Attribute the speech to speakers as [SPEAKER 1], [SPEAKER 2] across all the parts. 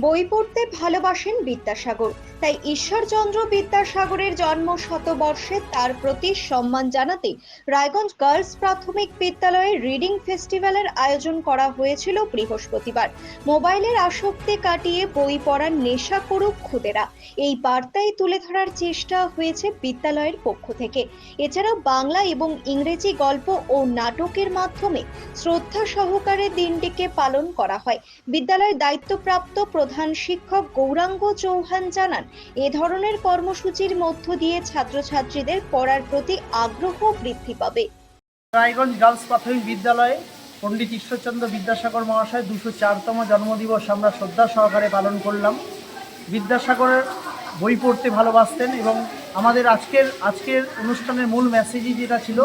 [SPEAKER 1] বই পড়তে ভালোবাসেন বিদ্যাসাগর। তাই ঈশ্বরচন্দ্র বিদ্যাসাগরের জন্ম শতবর্ষে তার প্রতি সম্মান জানাতে রায়গঞ্জ গার্লস প্রাথমিক বিদ্যালয়ে রিডিং ফেস্টিভ্যালের আয়োজন করা হয়েছিল বৃহস্পতিবার। মোবাইলের আসক্তি কাটিয়ে বই পড়ার নেশা করুক খুদেরা। এই বার্তাই তুলে ধরার চেষ্টা হয়েছে বিদ্যালয়ের পক্ষ থেকে। এছাড়াও বাংলা এবং ইংরেজি গল্প ও নাটকের মাধ্যমে শ্রদ্ধা সহকারে দিনটিকে পালন করা হয়। বিদ্যালয়ের দায়িত্বপ্রাপ্ত প্রধান শিক্ষক গৌরাঙ্গ চৌহান জানান এ ধরনের কর্মসূচির মধ্য দিয়ে ছাত্রছাত্রীদের পড়ার প্রতি আগ্রহ বৃদ্ধি পাবে।
[SPEAKER 2] রায়গঞ্জ গার্লস প্রাথমিক বিদ্যালয়ে পণ্ডিত ঈশ্বরচন্দ্র বিদ্যাসাগর মহাশয় দুশো চারতম জন্মদিবস আমরা শ্রদ্ধা সহকারে পালন করলাম। বিদ্যাসাগরের বই পড়তে ভালোবাসতেন এবং আমাদের আজকের আজকের অনুষ্ঠানের মূল মেসেজই যেটা ছিল,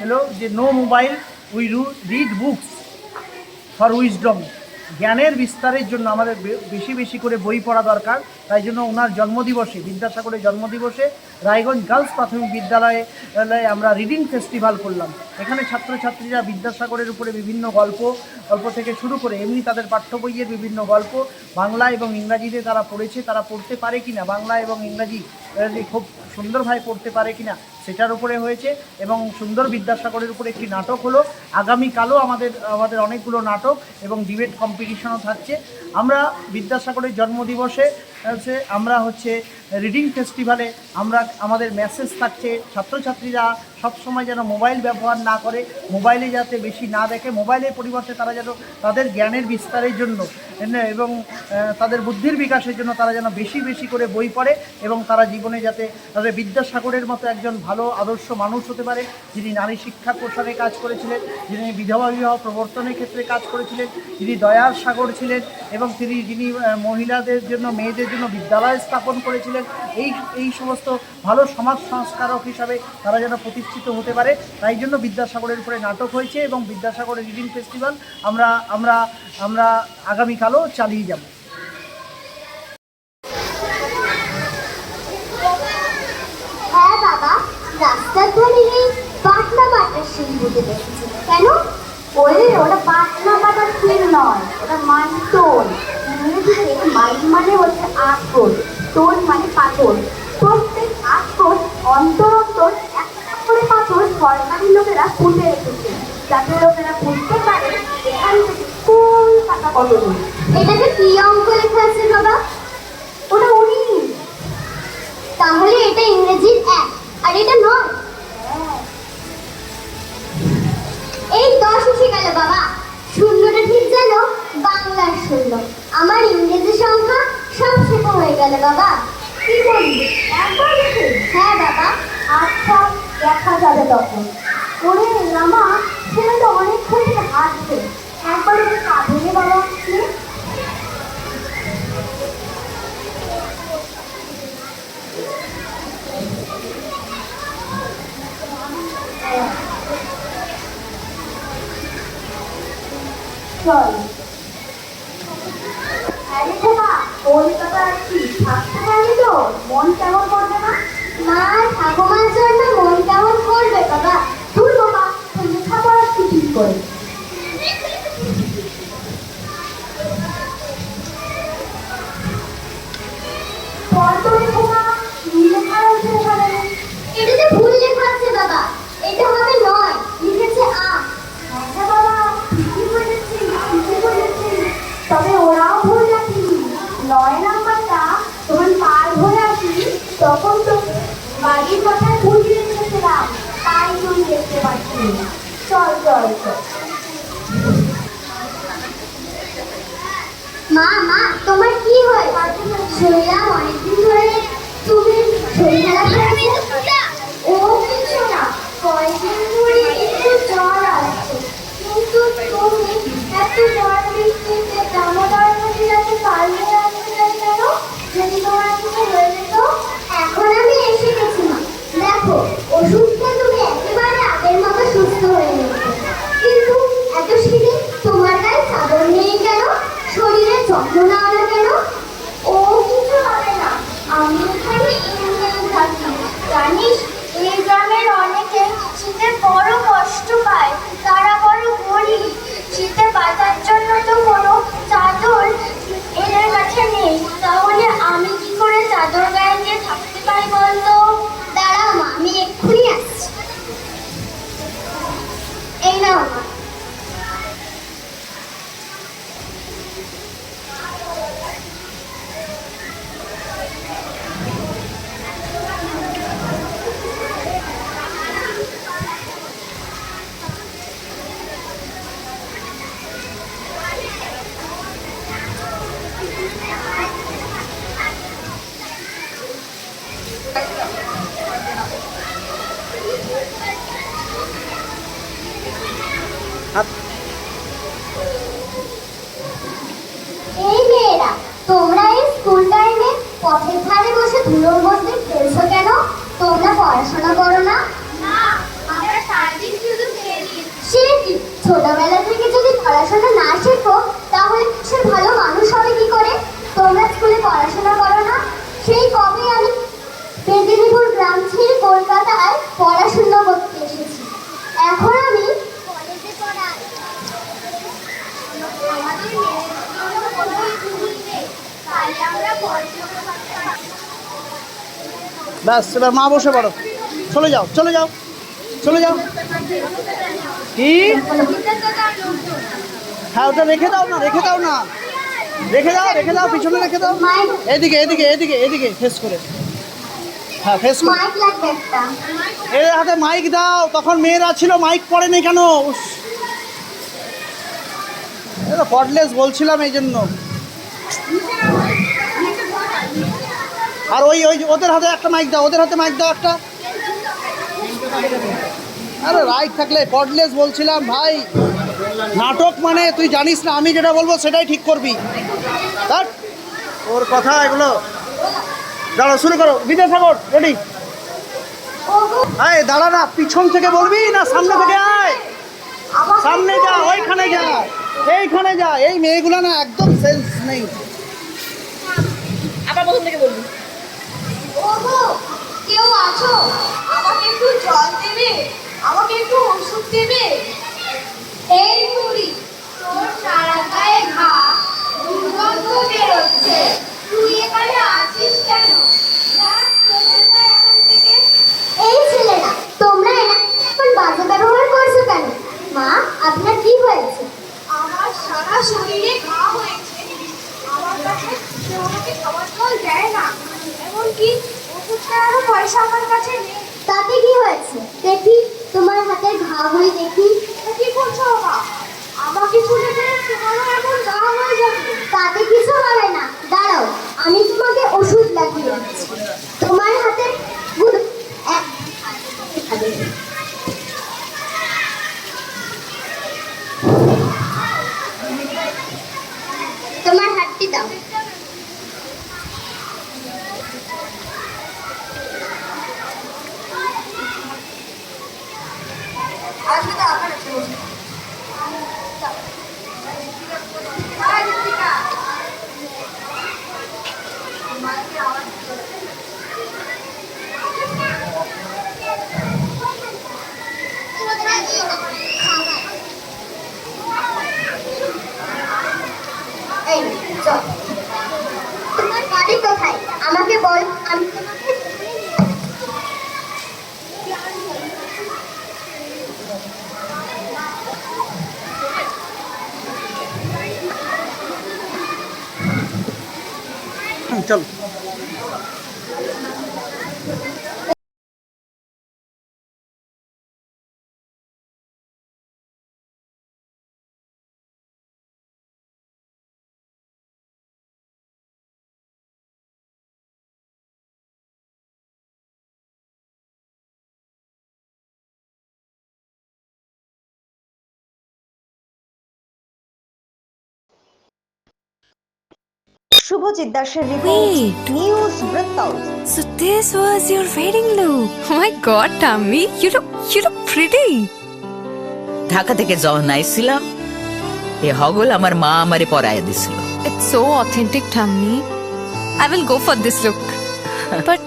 [SPEAKER 2] হলো যে নো মোবাইল উই রু রিড বুকস ফর উইজডম জ্ঞানের বিস্তারের জন্য আমাদের বেশি বেশি করে বই পড়া দরকার। তাই জন্য ওনার জন্মদিবসে, বিদ্যাসাগরের জন্মদিবসে রায়গঞ্জ গার্লস প্রাথমিক বিদ্যালয়ে আমরা রিডিং ফেস্টিভ্যাল করলাম। এখানে ছাত্রছাত্রীরা বিদ্যাসাগরের উপরে বিভিন্ন গল্প গল্প থেকে শুরু করে এমনি তাদের পাঠ্য বইয়ের বিভিন্ন গল্প, বাংলা এবং ইংরাজিতে তারা পড়েছে, তারা পড়তে পারে কিনা, বাংলা এবং ইংরাজি খুব সুন্দরভাবে পড়তে পারে কিনা সেটার উপরে হয়েছে এবং সুন্দর বিদ্যাসাগরের উপরে একটি নাটক হলো। আগামীকালও আমাদের আমাদের অনেকগুলো নাটক এবং ডিবেট কম্পিটিশনও থাকছে। আমরা বিদ্যাসাগরের জন্মদিবসে হচ্ছে আমরা হচ্ছে রিডিং ফেস্টিভ্যালে আমরা, আমাদের মেসেজ থাকছে, ছাত্রছাত্রীরা সবসময় যেন মোবাইল ব্যবহার না করে মোবাইলে যাতে বেশি না দেখে মোবাইলের পরিবর্তে তারা যেন তাদের জ্ঞানের বিস্তারের জন্য এবং তাদের বুদ্ধির বিকাশের জন্য তারা যেন বেশি বেশি করে বই পড়ে, এবং তারা জীবনে যাতে তাদের বিদ্যাসাগরের মতো একজন ভালো আদর্শ মানুষ হতে পারে, যিনি নারী শিক্ষা প্রসারে কাজ করেছিলেন, যিনি বিধবা বিবাহ প্রবর্তনের ক্ষেত্রে কাজ করেছিলেন, যিনি দয়ার সাগর ছিলেন, এবং তিনি, যিনি মহিলাদের জন্য, মেয়েদের জন্য বিদ্যালয় স্থাপন করেছিলেন। এই এই সমস্ত ভালো সমাজ সংস্কারক হিসাবে তারা যেন প্রতিষ্ঠিত হতে পারে, তাই জন্য বিদ্যাসাগরের উপরে নাটক হয়েছে এবং বিদ্যাসাগরের রিডিং ফেস্টিভ্যাল আমরা আমরা আমরা আগামীকালও চালিয়ে যাব।
[SPEAKER 3] হ্যাঁ ওরে মানে হচ্ছে আটকোট টোন মানে পাথর। প্রত্যেক আটকোট অন্তর অন্তর একটা করে পাথর সরকারি লোকেরা পুঁতে রেখেছে। যাতে লোকেরা বুঝতে পারে এখান থেকে কোন টাকা কত দূর। এটাতে কি অঙ্ক লেখা আছে বাবা? ওটা উনিশ তাহলে এটা ইংরেজির এক আর এটা নয়। এই দশ এসে গেল বাবা শূন্যটা ঠিক যেন বাংলার শূন্য আমার ইংরেজি সংখ্যা সব বাবা। কি বলবি একবার হ্যাঁ বাবা আচ্ছা দেখা যাবে তখন। ওরে রামা, ছেলেটা অনেকক্ষণ থেকে হাঁটছে। একবার ওকে কাঁধে নে বাবা নে। চল আরে খোকা কলকাতা আসছি থাকতে তো মন কেমন করবে না মা, ঠাকুমার জন্য মন কেমন করবে, বাবা? তুই বাবা লেখাপড়া কি করে মা মা তোমার কি হয় শুনলাম অনেকদিন ধরে তুমি শরীর খারাপ হয়েছে ও কিছু না কয়েকদিন ধরে একটু জ্বর আসছে কিন্তু তুমি এত জ্বর বৃষ্টিতে দামোদর নদী রাতে পারলে আসতে চাই কেন যদি তোমার কিছু হয়ে যেত এখন আমি এসে গেছি মা দেখো ওষুধ খেয়ে তুমি একেবারে আগের মতো সুস্থ হয়ে গেছো কিন্তু এত শীতে তোমার গায়ে চাদর নেই কেন শরীরে যত্ন না হলো কেন ও কিছু হবে না এই মেয়েরা তোমরা এই স্কুল টাইমে পথের ধারে বসে ধুলোর মধ্যে খেলছো কেন? তোমরা পড়াশোনা করো না? না আমরা সারাদিন শুধু খেলি সে কি? ছোটবেলা থেকে যদি পড়াশোনা না শেখো তাহলে সে ভালো মানুষ হবে কি করে তোমরা স্কুলে পড়াশোনা করো না সেই কবে আমি মেদিনীপুর গ্রাম ছেড়ে কলকাতায় পড়াশোনা করতে এসেছি এখন আমি কলেজে পড়াই আমাদের মেয়েদের কোনো স্কুল নেই তাই আমরা পড়াশোনা করতাম
[SPEAKER 2] ব্যাস এবার মা বসে পড়ো। চলে যাও চলে যাও চলে যাও। কি? হ্যাঁ ওটা রেখে দাও না রেখে দাও না। রেখে দাও রেখে দাও পিছনে রেখে দাও। এদিকে এদিকে এদিকে এদিকে ফেস করে। হ্যাঁ ফেস করে। এর হাতে মাইক দাও তখন মেয়েরা ছিল মাইক পড়েনি কেন? উস। এটা কর্ডলেস বলছিলাম এই জন্য। আর ওই ওই ওদের হাতে একটা মাইক দাও, ওদের হাতে মাইক দাও একটা। আরে রাইট থাকলে কর্ডলেস বলছিলাম, ভাই। নাটক মানে তুই জানিস না, আমি যেটা বলব সেটাই ঠিক করবি। ওর কথা এগুলো। দাঁড়া শুরু করো। বিদ্যাসাগর রেডি
[SPEAKER 3] ওগো
[SPEAKER 2] আয়, দাঁড়া না, পিছন থেকে বলবি না সামনে থেকে আয়? সামনে যা, ওইখানে যা, এইখানে যা, এই মেয়েগুলো না একদম সেন্স নেই।
[SPEAKER 3] ওগো কেউ আছো? আমাকে একটু জল দেবে? আমাকে একটু ওষুধ দেবে? এই মুড়ি তোর সারা গায়ে ঘা। দুর্গন্ধ বেরোচ্ছে। তুই এখানে আছিস কেন। এই ছেলেরা তোমরা এখন বাজে ব্যবহার করছ কেন? মা আপনার কি হয়েছে? আমার সারা শরীরে ঘা হয়েছে। আমার কাছে কেউ আমাকে খাবার জল দেয় না। এমনকি পয়সা আমার কাছে তাতে কি হয়েছে? দেখি, তোমার হাতের ঘা হয়ে দেখি। কি করছ আমাকে তাতে কিছু হবে না। দাঁড়াও, আমি তোমাকে ওষুধ লাগিয়ে দিচ্ছি তোমার হাতে গুড এক এখানে। তোমার হাতটি দাও ঋতিকা এই চল। তোমার বাড়ি কোথায়? আমাকে বল আমি তোমাকে
[SPEAKER 2] çalış.
[SPEAKER 1] শুভজিৎ দাসের রিপোর্ট
[SPEAKER 4] Wait.
[SPEAKER 1] নিউজ বৃত্তান্ত
[SPEAKER 4] So this was your wedding look. Oh my god, Tammy, you look you look pretty.
[SPEAKER 5] Dhaka থেকে যখন আইছিলাম এ হগল আমার মা আমারে পরাইয়া দিছিল
[SPEAKER 4] It's so authentic, Tammy. I will go for this look. but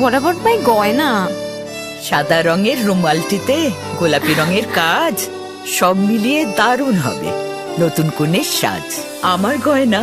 [SPEAKER 4] what about my goina?
[SPEAKER 5] সাদা রঙের রুমালটিতে গোলাপি রঙের কাজ সব মিলিয়ে দারুণ হবে নতুন কনের সাজ আমার গয়না